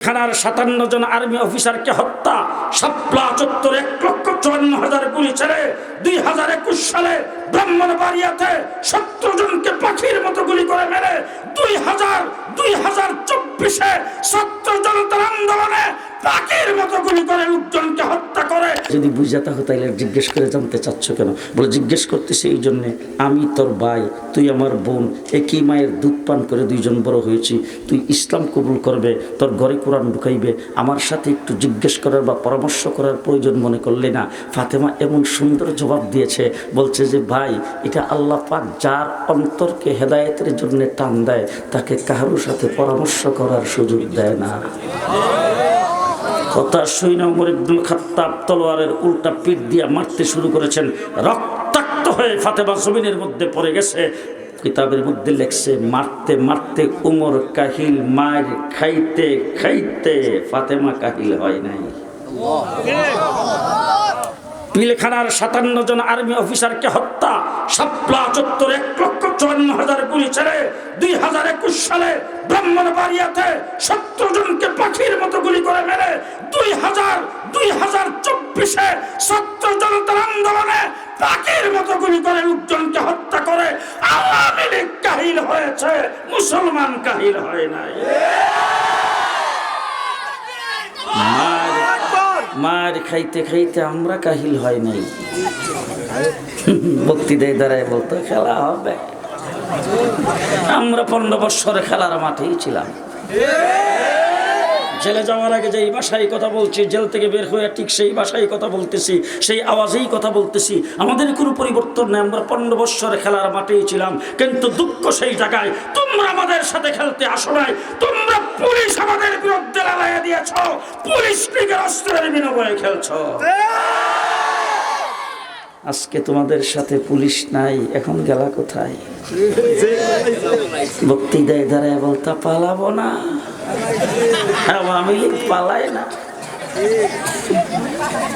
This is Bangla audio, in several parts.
খানার সাতান্ন জন আর্মি অফিসারকে হত্যা সাপলা চত্বর এক লক্ষ চুয়ান্ন হাজার গুলি ছেড়ে দুই হাজার একুশ সালে ব্রাহ্মণবাড়িয়াতে সত্তর জনকে পাখির মতো গুলি করে মেরে দুই হাজার দুই হাজার চব্বিশে সত্তর জনতার আন্দোলনে যদি জিজ্ঞেস করে জানতে চাচ্ছ কেন? বলে, জিজ্ঞেস করতেছি এই জন্যে, আমি তোর ভাই, তুই আমার বোন, একই মায়ের দুধ পান করে দুইজন বড় হয়েছি, তুই ইসলাম কবুল করবে, তোর ঘরে কোরআন ঢুকাইবে, আমার সাথে একটু জিজ্ঞেস করার বা পরামর্শ করার প্রয়োজন মনে করলে না? ফাতেমা এমন সুন্দর জবাব দিয়েছে, বলছে যে, ভাই, এটা আল্লাহ পাক যার অন্তরকে হেদায়েতের জন্য টান দেয়, তাকে কারোর সাথে পরামর্শ করার সুযোগ দেয় না। কথা শুই না উমর খাত্তাব তলোয়ারের উল্টা পিঠ দিয়া মারতে শুরু করেছেন। রক্তাক্ত হয়ে ফাতেমা জমিনের মধ্যে পড়ে গেছে। কিতাবের মধ্যে লেখছে, মারতে মারতে উমর কাহিল মার খাইতে খাইতে ফাতেমা কাহিল হয় নাই। পিলখানার সাতান্ন জন আর্মি অফিসারকে হত্যা। সাপলা চত্বর এক লক্ষ চুয়ান্ন হাজার গুলি ছেড়ে দুই হাজার একুশ সালে ব্রাহ্মণবাড়িয়াতে সত্তর জনকে পাখির মতো গুলি করে মেরে দুই হাজার দুই হাজার চব্বিশে সত্তর জনতার আন্দোলনে পাখির মতো গুলি করে লোকজনকে হত্যা করে আওয়ামী লীগ কাহিল হয়েছে, মুসলমান কাহিল হয় নাই। মার খাইতে খাইতে আমরা কাহিল হয় নাই। ভক্তি দেয় দাঁড়ায় বলতো, খেলা হবে। আমরা পনেরো বৎসরে খেলার মাঠেই ছিলাম। জেলে যাওয়ার আগে যেই ভাষায় কথা বলছি, জেল থেকে বের হয়ে ঠিক সেই ভাষায় কথা বলতেছি, সেই আওয়াজেই কথা বলতেছি। আমাদের কোনো পরিবর্তন নেই, আমরা পনেরো বৎসরে খেলার মাঠেই ছিলাম। কিন্তু দুঃখ সেই জায়গায়, তোমরা আমাদের সাথে খেলতে আসো নাই, তোমরা পুলিশ আমাদের বিরুদ্ধে আজকে তোমাদের সাথে পুলিশ নাই, এখন গেলা কোথায়? ভক্তি দেয় দাঁড়ায় বলতা পালাবো না। আওয়ামী লীগ পালায় না।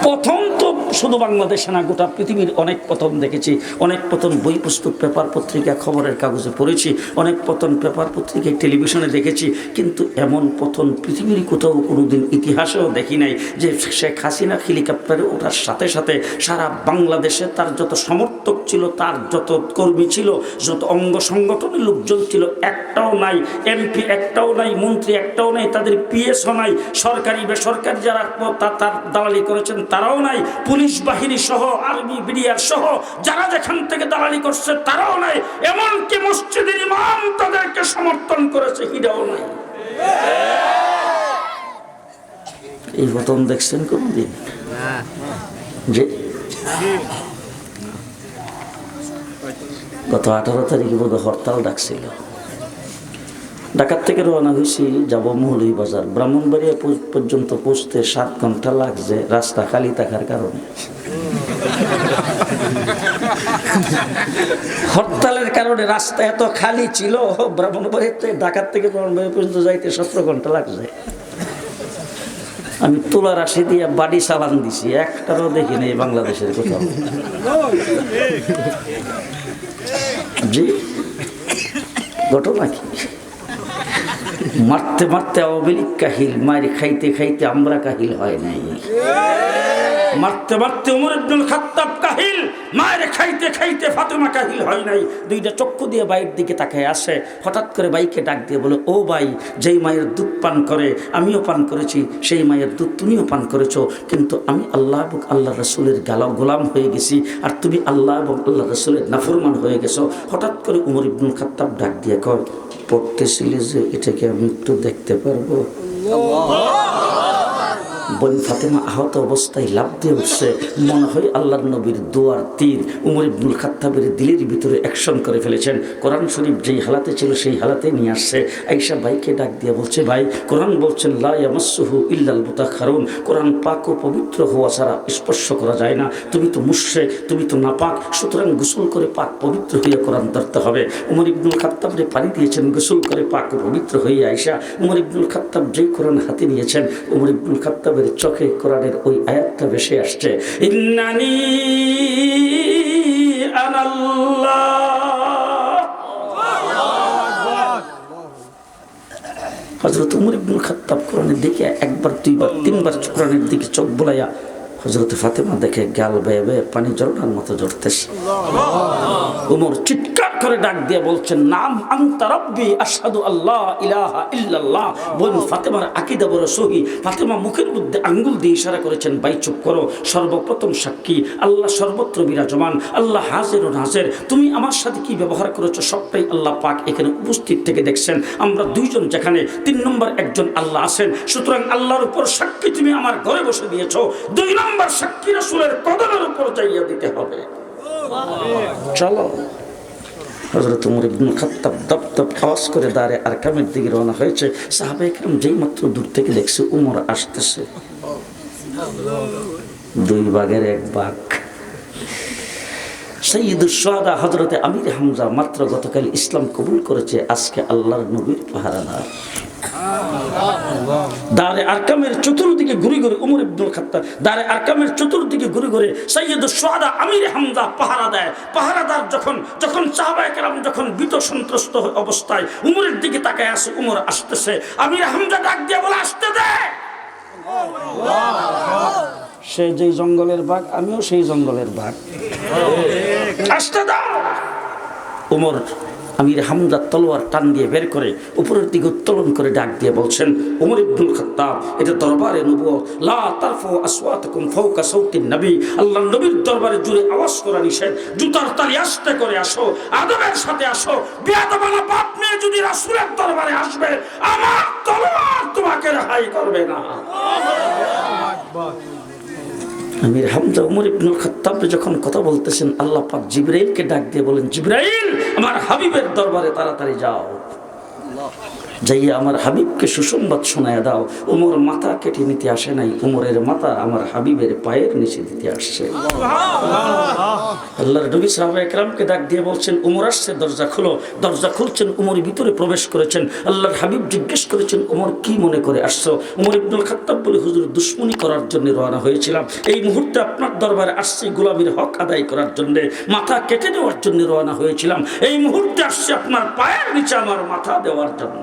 প্রথম তো শুধু বাংলাদেশে না, গোটা পৃথিবীর অনেক পতন দেখেছি। অনেক পতন বই পুস্তক, পেপার পত্রিকা, খবরের কাগজে পড়েছি। অনেক পতন পেপার পত্রিকায় টেলিভিশনে দেখেছি। কিন্তু এমন পতন পৃথিবীর কোথাও কোনোদিন ইতিহাসেও দেখি নাই যে শেখ হাসিনা হেলিকপ্টারে ওঠার সাথে সাথে সারা বাংলাদেশে তার যত সমর্থক ছিল, তার যত কর্মী ছিল, যত অঙ্গ সংগঠনের লোকজন ছিল, একটাও নাই, এমপি একটাও নাই, মন্ত্রী একটাও নাই, তাদের পিএসও নাই, সরকারি বেসরকারি যারা তার দালালি করেছেন, তারাও নাই, পুলিশ বাহিনী সহ, আর্মি, বিডিআর সহ, যারা যেখান থেকে দালালি করছে তারাও নাই। এমনকি মসজিদের ইমাম তাদেরকে সমর্থন করেছে হিটাও নাই। এই ঘটন দেখছেন কোনদিন? যে গত আঠারো তারিখে বোধ হরতাল ডাকছিল। ঢাকার থেকে রওনা হয়েছি যাব মৌলভী বাজার। ব্রাহ্মণবাড়িয়া পর্যন্ত পৌঁছতে সাত ঘণ্টা লাগছে রাস্তা খালি থাকার কারণে। হরতালের কারণে রাস্তা এত খালি ছিল ব্রাহ্মণবাড়িতে ঢাকার থেকে ব্রাহ্মণবাড়ি পর্যন্ত যাইতে সতেরো ঘণ্টা লাগছে। আমি তুলা রাশি দিয়ে বাড়ি চালান দিছি, একটারও দেখি নেই বাংলাদেশের কোথাও। জি, ঘটনা কি? মারতে মারতে আওয়ামী লীগ কাহিল মারি খাইতে খাইতে আমরা কাহিল হয় নাই। মারতে মারতে উমর ইবনুল খাত্তাব কাহিল মায়ের খাইতে খাইতে ফাতেমা কাহিল হয় নাই। দুইটা চক্ষু দিয়ে বাইরের দিকে তাকায় আসে হঠাৎ করে বাইকে ডাক দিয়ে বলে ও ভাই যেই মায়ের দুধ পান করে আমিও পান করেছি সেই মায়ের দুধ তুমিও পান করেছ কিন্তু আমি আল্লাহ এবং আল্লাহ রসুলের গালা গোলাম হয়ে গেছি আর তুমি আল্লাহ এবং আল্লাহ রসুলের নাফরমান হয়ে গেছো। হঠাৎ করে উমর ইবনুল খাত্তাব ডাক দিয়ে কয় পড়তেছিলে যে এটাকে আমি একটু দেখতে পারব? বোন ফাতেমা আহত অবস্থায় লাভ দিয়ে উঠছে। মনে হয় আল্লাহর নবীর দোয়ার তীর। উমর ইবনুল খাত্তাবের দিলের ভিতরে অ্যাকশন করে ফেলেছেন। কোরআন শরীফ যেই হালাতে ছিল সেই হালাতে নিয়ে আসছে। আইসা ভাইকে ডাক দিয়ে বলছে, ভাই, কোরআন বলছেন লায়ামাসুহু ইল্লাল মুতাখারুন। কোরআন পাক ও পবিত্র হওয়া ছাড়া স্পর্শ করা যায় না। তুমি তো মুশ্রে তুমি তো নাপাক। সুতরাং গোসল করে পাক পবিত্র হয়ে কোরআন ধরতে হবে। উমর ইবনুল খাত্তাবরে পানি দিয়েছেন, গোসল করে পাক পবিত্র হয়ে আইসা উমর ইবনুল খাত্তাব যেই কোরআন হাতে নিয়েছেন, উমর ইবনুল খাত্তাবের চোখে কোরআনের ওই আয়াতটা ভেসে আসছে। ইন্নানি হজরত উমর ইবনুল খাত্তাব কোরআনের দিকে একবার দুইবার তিনবার কোরআনের দিকে চোখ বোলাইয়া হজরত ফাতেমা দেখে গাল বেয়ে বেয়ে পানি জড়ানোর মতো জড়তেছে উমর চিৎকার করে ডাক দিয়ে বলছেন, নাম আন্তা আশহাদু আল্লাহ ইলাহা ইল্লাল্লাহ। বোন ফাতেমার আকীদা বড় সহি। ফাতেমা মুখের মধ্যে আঙ্গুল দিয়ে ইশারা করেছেন, ভাই, চুপ করো, সর্বপ্রথম সাক্ষী। আল্লাহ সর্বত্র বিরাজমান, আল্লাহ হাজের ও নাজের। তুমি আমার সাথে কি ব্যবহার করেছ? সবটাই আল্লাহ পাক এখানে উপস্থিত থেকে দেখছেন। আমরা দুইজন যেখানে, তিন নম্বর একজন আল্লাহ আছেন। সুতরাং আল্লাহর উপর সাক্ষী তুমি আমার ঘরে বসে দিয়েছ। দুই নম্বর সাক্ষী রাসূলের কদমের উপর যাইয়া দিতে হবে। চলো। হজরত উমর ইবনুল খাত্তাব দপ দপ আওয়াজ করে দাঁড়ে আর কামের দিকে রওনা হয়েছে। সাহাবা একরম যেই মাত্র দূর থেকে দেখছে উমর আসতেছে। দুই বাঘের এক বাঘ। সৈয়দুসাদা হজরতে আমির হামজা মাত্র গতকাল ইসলাম কবুল করেছে। আজকে আল্লাহর নবীর পাহারাদার। দারে আরকামের চতুর্দিকে ঘুরে ঘুরে উমর ইবনুল খাত্তাব, দারে আরকামের চতুর্দিকে ঘুরে ঘুরে সৈয়দ সোহাদা আমির হামদা পাহারা দেয়। পাহারাদার যখন যখন সাহাবায়ে কেরাম যখন বিত সন্ত্রস্ত অবস্থায়, উমরের দিকে তাকায় আসে, উমর আসতেছে, আমির হামজা ডাক দিয়ে বলে, আসতে দে! সে যেই জঙ্গলের বাঘ, আমিও সেই জঙ্গলের বাঘ। আসতে দাও! উমর আমির হামদা তলোয়ার টান দিয়ে বের করে, উপরের দিকে উত্তোলন করে ডাক দিয়ে বলছেন, উমর ইবনুল খাত্তাব, এটা দরবারে নবুয়ত। লা তারফু আসওয়াতাকুম ফাওকা সাউতিন নবী। আল্লাহ নবীর দরবারে জুড়ে আওয়াজ করা নিষেধ। জুতার তালি আস্তে করে আসো আদবের সাথে আসো। বেয়াদবানা বাপ মেয়ে যদি রাসূলের দরবারে আসবে, আমার তলোয়ার তোমাকে রেহাই করবে না। আমির হামজা উমর ইবনুল খাত্তাব যখন কথা বলতেছেন, আল্লাহ পাক জিব্রাইলকে ডাক দিয়ে বলেন, জিব্রাইল, আমার হাবিবের দরবারে তাড়াতাড়ি যাও। যাইয়া আমার হাবিবকে সুসংবাদ শোনায় দাও। উমর মাথা কেটে নিতে আসে নাই। উমরের মাথা আমার হাবিবের পায়ের নিচে দিতে আসছে। আল্লাহর নবী সাহাবা একরামকে ডাক দিয়ে বলছেন, উমর আসছে, দরজা খুলো। দরজা খুলছেন, উমর ভিতরে প্রবেশ করেছেন। আল্লাহর হাবিব জিজ্ঞেস করেছেন, উমর, কি মনে করে আসছো? উমর ইবনুল খাত্তাব বলে, হুজুর, দুশ্মনী করার জন্য রওনা হয়েছিলাম। এই মুহূর্তে আপনার দরবারে আসছি গোলামীর হক আদায় করার জন্য। মাথা কেটে দেওয়ার জন্য রওনা হয়েছিলাম। এই মুহূর্তে আসছে আপনার পায়ের নিচে আমার মাথা দেওয়ার জন্য।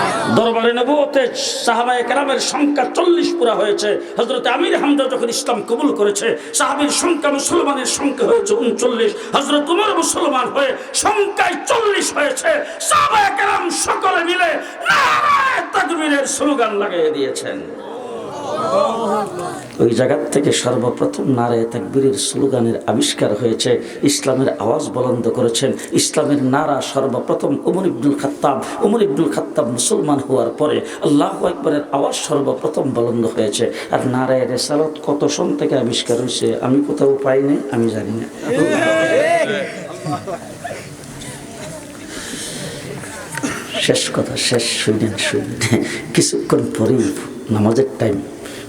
দরবারে নবুয়তে সাহাবায়ে কেরামের সংখ্যা চল্লিশ পুরা হয়েছে। হজরত আমির হামদা যখন ইসলাম কবুল করেছে, সাহাবির সংখ্যা মুসলমানের সংখ্যা হয়েছে উনচল্লিশ। হজরত উমর মুসলমান হয়ে সংখ্যায় চল্লিশ হয়েছে। সাহাবায়ে কেরাম সকলে মিলে তাকবীরের স্লোগান লাগিয়ে দিয়েছেন। ওই জায়গার থেকে সর্বপ্রথম নারায় তাকবীরের স্লোগানের আবিষ্কার হয়েছে। ইসলামের আওয়াজ বলন্দ করেছেন। ইসলামের নারা সর্বপ্রথম উমর ইবনুল খাত্তাব। উমর ইবনুল খাত্তাব মুসলমান হওয়ার পরে আল্লাহ একবারের আওয়াজ সর্বপ্রথম বলন্দ হয়েছে। আর নারায় রেসালত কত সন থেকে আবিষ্কার হয়েছে, আমি কোথাও পাইনি, আমি জানি না। শেষ কথা, শেষ, শুনেন শুনেন। কিছুক্ষণ পরেই নামাজের টাইম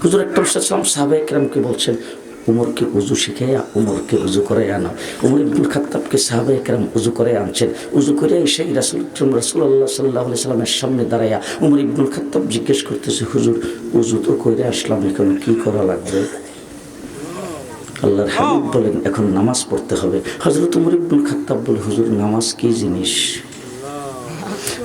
হুজুর একটা সাল্লাম সাহাবা একরামকে বলছেন, উমরকে উজু শিখাইয়া, উমরকে উজু করে আনা। উমর ইবনুল খাত্তাবকে সাহাবা একরাম উজু করে আনছেন। উজু করে সেই রাসুল রাসুল্লাহ সাল্লাহ সাল্লামের সামনে দাঁড়াইয়া উমর ইবনুল খাত্তাব জিজ্ঞেস করতেছে, হুজুর, উজু তো করে আসলাম, এখন কি করা লাগবে? আল্লাহর হাবিব বলেন, এখন নামাজ পড়তে হবে। হজরত উমর ইবনুল খাত্তাব বলে, হুজুর, নামাজ কি জিনিস?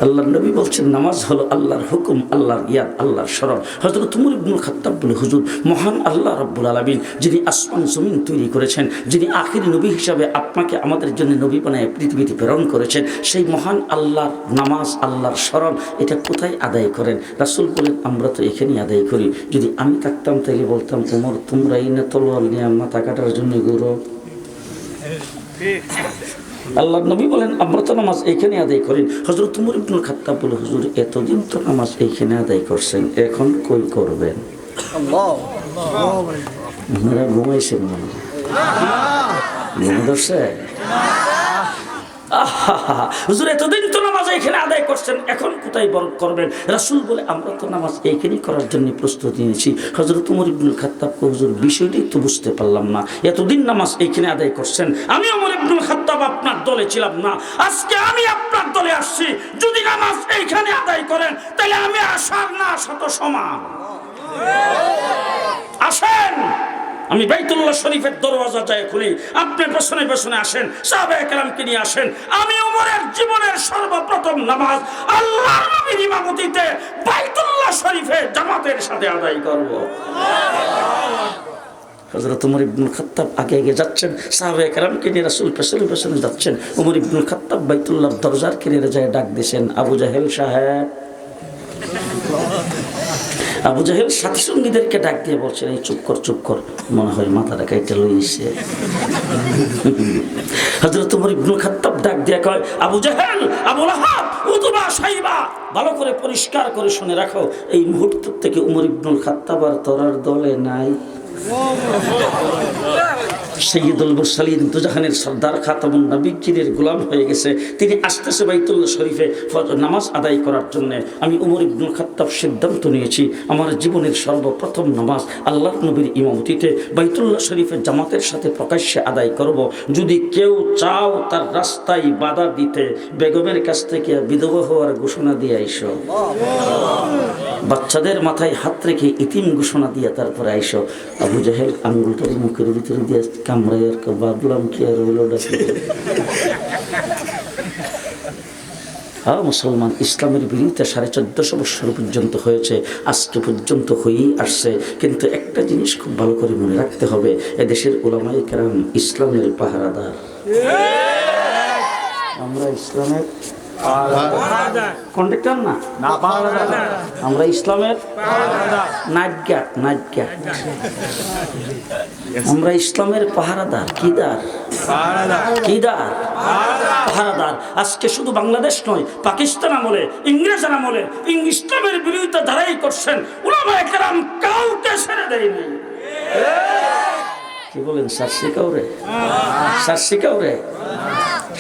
আল্লাহ নবী বলছেন, নামাজ হলো আল্লাহর হুকুম, আল্লাহর ইয়াদ, আল্লাহর স্মরণ। হজরত উমর ইবনুল খাত্তাব বলে, হুজুর, মহান আল্লাহ রব্বুল আলমিন যিনি আসমান জমিন তৈরি করেছেন, যিনি আখিরি নবী হিসাবে আপনাকে আমাদের জন্য নবী বানায় পৃথিবীতে প্রেরণ করেছেন, সেই মহান আল্লাহর নামাজ, আল্লাহর স্মরণ, এটা কোথায় আদায় করেন? রাসুল বলেন, আমরা তো এখানেই আদায় করি। যদি আমি থাকতাম তাইলে বলতাম তোমরা এই না তলোয়াল নিয়ে মাথা কাটার জন্য গৌরব। আল্লাহ নবী বলেন আমরা তো নামাজ এইখানে আদায় করেন হজরত উমর ইবনুল খাত্তা বলে হুজুর এতদিন তো নামাজ এইখানে আদায় করছেন এখন কই করবেন? ঘুমাইছেন মনে হয়। ঘুমে ধরছে? এতদিন তো নামাজ আদায় করছেন, এখন কোথায় করবেন? বলে, আমরা তো নামাজ এইখানেই করার প্রস্তুতি নিয়েছি। হজরত তো বুঝতে পারলাম না। এতদিন নামাজ এইখানে আদায় করছেন, আমি খাত্তাব আপনার দলে ছিলাম না। আজকে আমি আপনার দলে আসছি, যদি নামাজ এইখানে আদায় করেন, তাহলে আমি আসার না শত সমান। আমি বাইতুল্লাহ শরীফের দরওয়াজা যায় খুলি। আপনি পেছনে পেছনে আসেন সাহাবে কালামকে নিয়ে আসেন। আমি উমরের জীবনের সর্বপ্রথম নামাজ আল্লাহর নবীর ইমামতিতে বাইতুল্লাহ শরীফে জামাতের সাথে আদায় করব। হজরত উমর ইবনুল খাত্তাব আগে আগে যাচ্ছেন সাহাবে কালামকে নিয়ে রাসুল পেছনে পেছনে যাচ্ছেন। উমর ইবনুল খাত্তাব বাইতুল্লাহ দরজার কিনে যায় ডাক দিয়েছেন, আবু জাহেল সাহেব। আবু জাহেল সাথী সঙ্গীদেরকে ডাক দিয়ে বলছেন, এই চুপ কর চুপ কর। মনে হয় মাথাটা কাইটে লইছে হজরত তোমার ইবনুল খাত্তাব ডাক দিয়ে কয়, আবু জাহেল, আবু লাহাব, উতবা, সাইবা, ভালো করে পরিষ্কার করে শুনে রাখো, এই মুহূর্ত থেকে উমর ইবনুল খাত্তাব আর তোরার দলে নাই। সৈয়দুল মুরসালিন দুজাহানের সর্দার খাতামুন নবীজির গোলাম হয়ে গেছে। তিনি আসতেছে বাইতুল্লাহ শরীফে নামাজ আদায় করার জন্য। আমি উমর ইবনুল খাত্তাব সিদ্ধান্ত নিয়েছি, আমার জীবনের সর্বপ্রথম নামাজ আল্লাহ নবীর ইমামতিতে বাইতুল্লাহ শরীফের জামাতের সাথে প্রকাশ্যে আদায় করব। যদি কেউ চাও তার রাস্তায় বাধা দিতে, বেগমের কাছ থেকে বিধবা হওয়ার ঘোষণা দিয়ে আইসো। বাচ্চাদের মাথায় হাত রেখে ইতিম ঘোষণা দিয়ে তারপরে আইসো। আবু জাহেল আঙ্গুলটার মুখের ভিতরে দিয়ে কামড়াই আর কা- ভাবলাম কি আর হইল হ্যাঁ মুসলমান ইসলামের বিরুদ্ধে সাড়ে চোদ্দশো বৎসর পর্যন্ত হয়েছে আজকে পর্যন্ত হয়েই আসছে। কিন্তু একটা জিনিস খুব ভালো করে মনে রাখতে হবে এদেশের ওলামাই কেরাম ইসলামের পাহারাদার। আমরা ইসলামের না? আমরা ইসলামের আমরা ইসলামের পাহারাদার কিদার কিদার পাহারাদার। আজকে শুধু বাংলাদেশ নয় পাকিস্তান আমলে ইংরেজ আমলে ইসলামের বিরোধিতা যারাই করছেন ওলামা একরাম কাউকে ছেড়ে দেয়নি। কি বলেন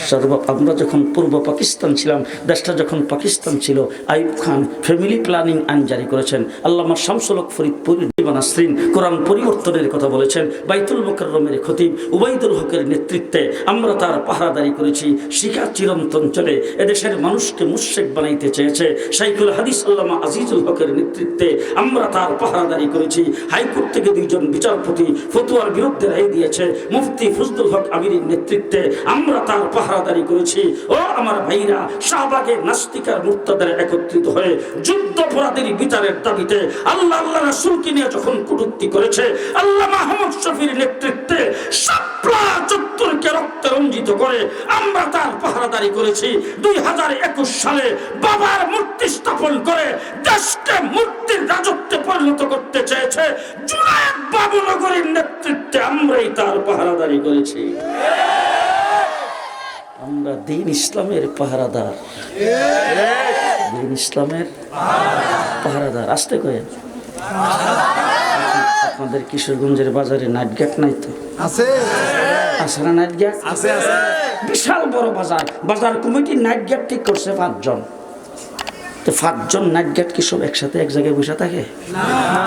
সর্ব, আমরা যখন পূর্ব পাকিস্তান ছিলাম, দেশটা যখন পাকিস্তান ছিল আইব খান ফ্যামিলি প্ল্যানিং আইন জারি করেছেন। আল্লামা শামসুলক ফরিদপুর নাসরিন কোরআন পরিবর্তনের কথা বলেছেন। বাইতুল মোকাররমের খতিব উবাইদুল হকের নেতৃত্বে আমরা তার পাহারাদারি করেছি। শিখা চিরন্তন চলে, এদেশের মানুষকে মুশেক বানাইতে চেয়েছে। সাইকুল হাদিস আল্লামা আজিজুল হকের নেতৃত্বে আমরা তার পাহারাদারি করেছি। হাইকোর্ট থেকে দুইজন বিচারপতি ফতুয়ার বিরুদ্ধে রায় দিয়েছে। মুফতি ফজলুল হক আমিরের নেতৃত্বে আমরা তার পাহারাদারি করেছি। ও আমার ভাইরা শাহবাগের নাস্তিকার মুক্তাদের একত্রিত হয়ে যুদ্ধ অপরাধের বিচারের দাবিতে আল্লাহ আল্লাহ রাসূলকে নিয়ে যখন কটূক্তি করেছে, আল্লাহ মাহমুদ শফির নেতৃত্বে চত্বরকে রক্তে রঞ্জিত করে আমরা তার পাহারাদারি করেছি। দুই হাজার একুশ সালে বাবার মূর্তি স্থাপন করে দেশকে মূর্তির রাজত্বে পরিণত করতে চেয়েছে। জুনায়দ বাবুনগরীর নেতৃত্বে আমরাই তার পাহারাদারি করেছি। আমরা দিন ইসলামের পাহারাদার। দিন ইসলামের পাহারাদার। আসতে কয়ে আপনাদের কিশোরগঞ্জের বাজারে নাইট গেট নাই তো? আছে। আছে না নাইট গেট? আছে আছে। বিশাল বড় বাজার। বাজার কমিটি নাইট গেট ঠিক করছে পাঁচজন। তো পাঁচজন নাইট গেট কি সব একসাথে এক জায়গায় বসে থাকে?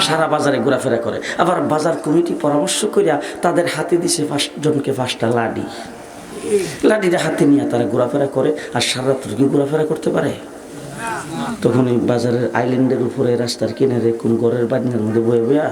সারা বাজারে ঘোরাফেরা করে। আবার বাজার কমিটি পরামর্শ করিয়া তাদের হাতে দিছে পাঁচজনকে পাঁচটা লাডি। লাডিটা হাতে নিয়ে তারা ঘোরাফেরা করে, আর সারা কি ঘোরাফেরা করতে পারে? তখন ওই বাজারের আইল্যান্ডের উপরে রাস্তার কিনারে কোন ঘরের বাড়ির মধ্যে বয়ে বয়া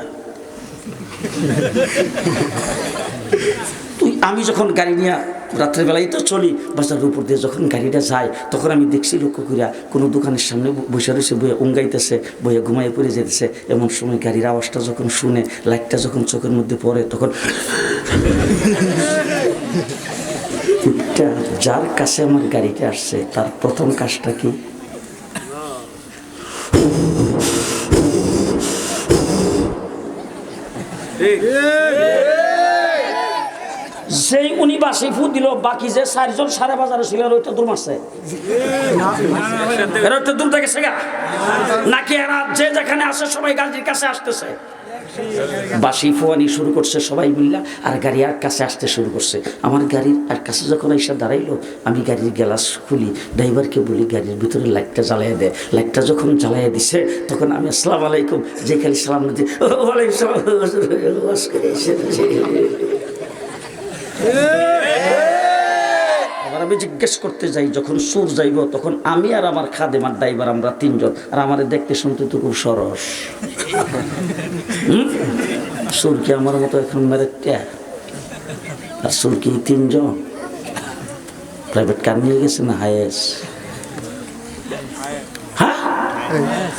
তুই, আমি যখন গাড়ি নিয়ে রাত্রেবেলায় তো চলি, বাজারের উপর দিয়ে যখন গাড়িটা যায়, তখন আমি দেখছি লক্ষ্য করিয়া কোনো দোকানের সামনে বসে রয়েছে বইয়ে উঙ্গাইতেছে বইয়ে ঘুমাইয়ে পড়ে যেতেছে এমন সময় গাড়ির আওয়াজটা যখন শুনে, লাইটটা যখন চোখের মধ্যে পড়ে, তখন উঠটা যার কাছে আমার গাড়িটা আসছে, তার প্রথম কাজটা কি? যেই উনি বাসি ফু দিল, বাকি যে চারজন সাড়ে বাজারে ছিল ওইটা দূর মারছে দূর থেকে গা নাকি এরা যে যেখানে আসে সবাই গাড়ির কাছে আসতেছে? বাসি ফোয়ানি শুরু করছে, সবাই মিল্লা, আর গাড়ি আর কাছে আসতে শুরু করছে। আমার গাড়ির আর কাছে যখন এসে দাঁড়াইলো, আমি গাড়ির গ্লাস খুলি, ড্রাইভারকে বলি, গাড়ির ভিতরে লাইটটা জ্বালাইয়া দেয় লাইটটা যখন জ্বালাইয়া দিছে, তখন আমি আসসালাম আলাইকুম, যে খালি সালাম। এবার আমি জিজ্ঞেস করতে যাই, যখন সুর যাইব, তখন আমি আর আমার খাদেমার ড্রাইভার আমরা তিনজন, আর আমারে দেখতে শুনতে তো খুব সরস। হুম? সুর কি আমার মতো এখন মেরে আর সুর কি তিনজন? প্রাইভেট কার নিয়ে গেছে না হায়েস হ্যাঁ?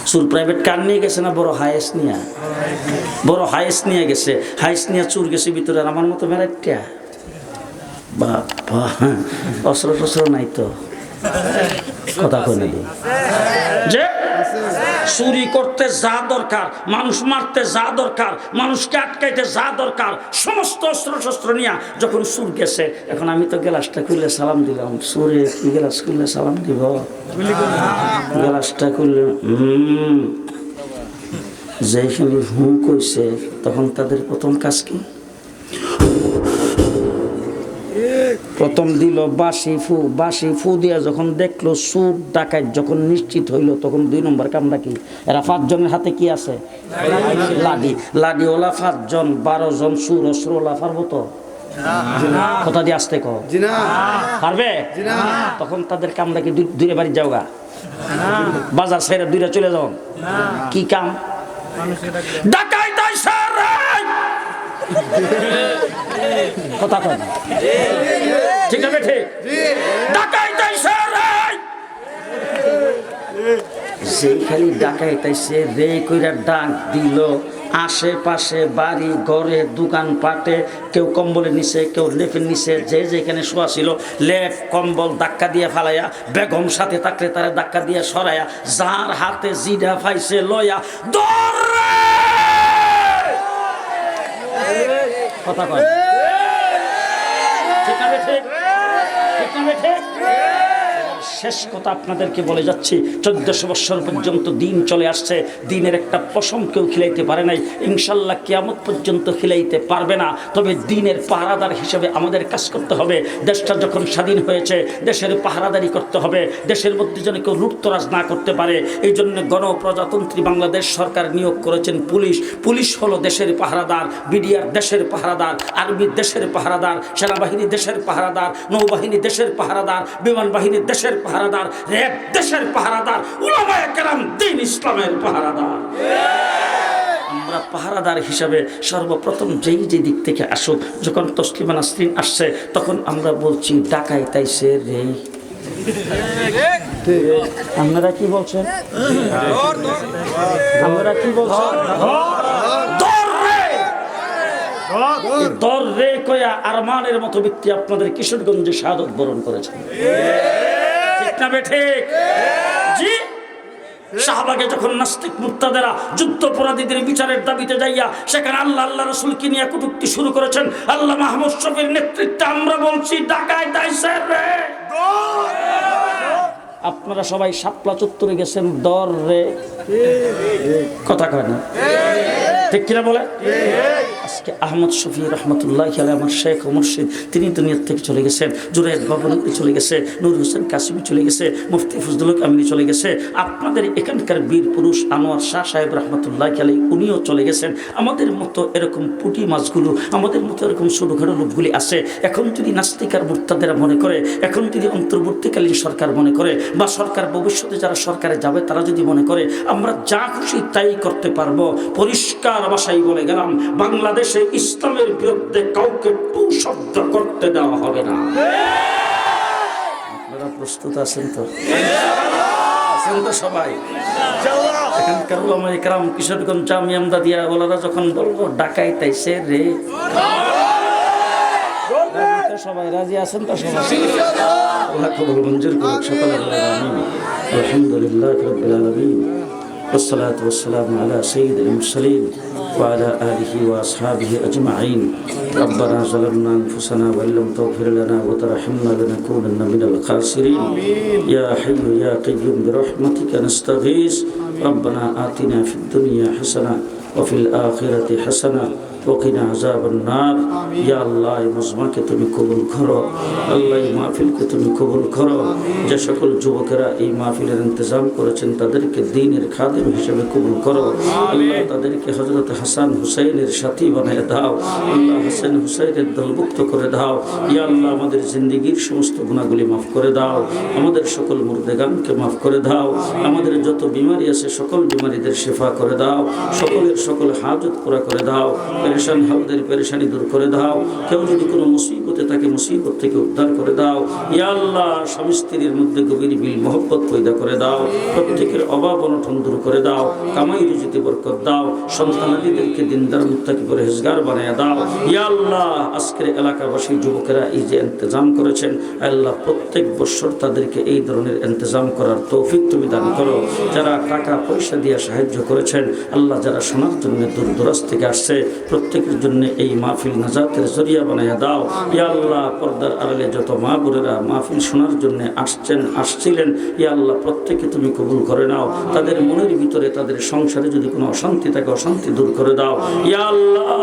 চুর প্রাইভেট কার নিয়ে গেছে না বড় হায়েস নিয়ে? বড় হায়েস নিয়ে গেছে। হায়েস নিয়ে চুর গেছে ভিতরে আমার মতো মেরাইটা বাবা অস্ত্র টস্ত্র নাই তো? কথা কই নাকি যে চুরি করতে যা দরকার, মানুষ মারতে যা দরকার, মানুষকে আটকাইতে যা দরকার, সমস্ত অস্ত্র শস্ত্র নিয়ে যখন সুর গেছে, এখন আমি তো গ্লাসটা খুললে সালাম দিলাম। সুরে কি গ্লাস খুললে সালাম দিব? গ্লাসটা খুললে, হুম। যেখানে হু কইছে, তখন তাদের প্রথম কাজ কি? প্রথম দিল বাসি ফু বাসি ফু দিয়া যখন দেখল সুর ডাকাত যখন নিশ্চিত হইল তখন দুই নম্বর কামটা কি? এরা পাঁচজনের হাতে কি আছে? লাডি। লাডিওলা পাঁচজন বারো জন সুর অস্ত্রওয়ালা পারব তো? কথা দিয়ে আসতে কো পারবে? তখন তাদের কামটা কি দূ- দূরে বাড়ি যাওগা? বাজার সাইডে দূরে চলে যাও। কি কাম? ডাকাই তাই কথা কয় না। ঠিক আছে ঠিক। ডাকাই তাই স্যার খালি ডাকাই তাইছে রে কইরা ডাক দিল আশেপাশে বাড়ি ঘরে দোকান পাটে কেউ কম্বলের নিচে কেউ লেপের নিচে যে যেখানে শোয়া ছিল লেপ কম্বল ধাক্কা দিয়ে ফালাইয়া বেগম সাথে থাকলে তারা ধাক্কা দিয়ে সরাইয়া যার হাতে জিডা ফাইছে লয়া দৌড়ে। কথা কয় শেষ কথা আপনাদেরকে বলে যাচ্ছি, চোদ্দশো বৎসর পর্যন্ত দিন চলে আসছে, দিনের একটা পশম কেউ খিলাইতে পারে নাই, ইনশাল্লাহ কেয়ামত পর্যন্ত খিলাইতে পারবে না, তবে দিনের পাহারাদার হিসেবে আমাদের কাজ করতে হবে, দেশটা যখন স্বাধীন হয়েছে, দেশের পাহারাদারি করতে হবে, দেশের মধ্যে যেন কেউ লুটতরাজ না করতে পারে, এই জন্য গণপ্রজাতন্ত্রী বাংলাদেশ সরকার নিয়োগ করেছেন পুলিশ পুলিশ হলো দেশের পাহারাদার, বিডিআর দেশের পাহারাদার, আর্মি দেশের পাহারাদার, সেনাবাহিনী দেশের পাহারাদার, নৌবাহিনী দেশের পাহারাদার বিমান বাহিনী দেশের পাহারাদার র্যাব দেশের পাহারাদার, উলামায়ে কেরাম দিন ইসলামের পাহারাদার। আমরা পাহারাদার হিসাবে সর্বপ্রথম যেই যে দিক থেকে আসুক, যখন তসলিমা নাসরিন আসছে, তখন আমরা বলছি, ডাকাই তাইছে রে। আপনারা কি বলছেন? আমরা কি বলছেন? দর রে! কয়া আরমানের মতো ব্যক্তি আপনাদের কিশোরগঞ্জে শাহাদত বরণ করেছেন। না বে ঠিক? জি? শাহবাগে যখন নাস্তিক মুক্তাদেরা যুদ্ধপরাধীদের বিচারের দাবিতে যাইয়া সেখানে আল্লাহ আল্লাহ রসুলকে নিয়ে কটুক্তি শুরু করেছেন, আল্লাহ মাহমুদ শফির নেতৃত্বে আমরা বলছি ডাকায় দাইছে রে। আপনারা সবাই শাপলা চত্বরে গেছেন, দর রে। কথা কয় না? ঠিক কিনা বলে? আজকে আহমদ শফি রহমতুল্লাহ খেলে আমার শেখ মুর্শিদ তিনি দুনিয়ার থেকে চলে গেছেন জুরাইদ বাবনগরী চলে গেছে, নুর হোসেন কাসিমি চলে গেছে, মুফতি ফজলুল কামিনী চলে গেছে, আপনাদের এখানকার বীর পুরুষ আনোয়ার শাহ সাহেব রহমতুল্লাহ খেলে উনিও চলে গেছেন। আমাদের মতো এরকম পুঁটি মাছগুলো, আমাদের মতো এরকম ছোটোখাটো লোকগুলি আছে। এখন যদি নাস্তিকার মুক্তাদেরা মনে করে, এখন যদি অন্তর্বর্তীকালীন সরকার মনে করে, বা সরকার ভবিষ্যতে যারা সরকারে যাবে, তারা যদি মনে করে, আমরা যা খুশি তাই করতে পারব। পরিষ্কার ভাষায় বলে গেলাম, বাংলাদেশে ইসলামের বিরুদ্ধে কাউকে টু শব্দ করতে দেওয়া হবে না। আপনারা প্রস্তুত আছেন তো? সবাই? ওলারা যখন ডাকাই রে। সবাই, রাজি তো সবাই? আলহামদুলিল্লাহ والصلاة والسلام على سيد المرسلين وعلى آله وأصحابه أجمعين. ربنا ظلمنا أنفسنا وإن لم تغفر لنا وترحمنا لنكونن من الخاسرين. يا حي يا قيوم برحمتك نستغيث. ربنا آتنا في الدنيا حسنة وفي الآخرة حسنة ওকিনা আজাবান নার। ইয়া আল্লাহ এই মজমাকে তুমি কবুল করো। আল্লাহ এই মাহফিলকে তুমি কবুল করো। যে সকল যুবকেরা এই মাহফিলের ইন্তজাম করেছেন তাদেরকে দিনের খাদিম হিসেবে কবুল করো। আল্লাহ তাদেরকে হজরত হাসান হুসাইনের সাথী বানিয়ে দাও। আল্লাহ হাসান হুসাইনের দলভুক্ত করে দাও। ইয়া আল্লাহ আমাদের জিন্দগির সমস্ত গুণাগুলি মাফ করে দাও। আমাদের সকল মুর্দেগানকে মাফ করে দাও। আমাদের যত বিমারি আছে সকল বিমারিদের শেফা করে দাও। সকলের সকল হাজত পুরা করে দাও। পেরেশান হালদের পেরেশানি দূর করে দাও। কেউ যদি কোনো মুসিবতে তাকে মুসিবত থেকে উদ্ধার করে দাও, ইয়া আল্লাহ, স্বামী স্ত্রীর মধ্যে গভীর বিল, মহব্বত পয়দা করে দাও, প্রত্যেকের অভাব অনটন দূর করে দাও, কামাই রুজিতে বরকত দাও, সন্তানাদিদেরকে দিনদার, মুত্তাকি করে হেজগার বানিয়ে দাও। ইয়া আল্লাহ, আজকের এলাকাবাসী, যুবকেরা এই যে ইন্তজাম করেছেন, আল্লাহ প্রত্যেক বছর তাদেরকে এই ধরনের ইন্তজাম করার তৌফিক তুমি দান করো। যারা টাকা পয়সা দিয়ে সাহায্য করেছেন, আল্লাহ যারা শোনার জন্য দূর দূরাজ থেকে আসছে প্রত্যেকের জন্য এই মাহফিল নাজাতের জরিয়া বানাইয়া দাও। ইয়া আল্লাহ, পর্দার আড়ালে যত মা বোনেরা মাহফিল শোনার জন্য আসছেন, আসছিলেন, ইয়া প্রত্যেকে তুমি কবুল করে নাও। তাদের মনের ভিতরে, তাদের সংসারে যদি কোনো অশান্তি থাকে, অশান্তি দূর করে দাও। ইয়া আল্লাহ,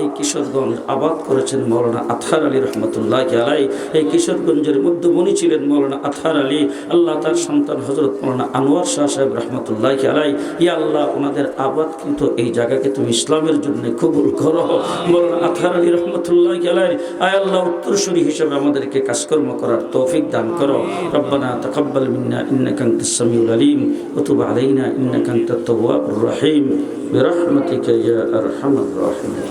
এই কিশোরগঞ্জ আবাদ করেছেন মৌলানা আথার আলী রহমতুল্লাহ আলাই এই কিশোরগঞ্জের মধ্যমণি ছিলেন মৌলানা আথার আলী। আল্লাহ তার সন্তান হজরত মৌলানা আনোয়ার শাহ সাহেব রহমতুল্লাহ আলাই ইয়া আল্লাহ, ওনাদের আবাদকৃত এই জায়গাকে তুমি ইসলামের জন্য কবুল করো মৌলানা আথার আলী রহমতুল্লাহ আলাই আয় আল্লাহ উত্তরসূরি হিসেবে আমাদেরকে কাজকর্ম করার তৌফিক দান করো রব্বানা তাকাব্বাল মিন্না ইন্নাকা আনতাস সামিউল আলিম ওয়া তুব আলাইনা ইন্নাকা আনতাত তাওয়াবুর রহিম برحمتك يا أرحم الراحمين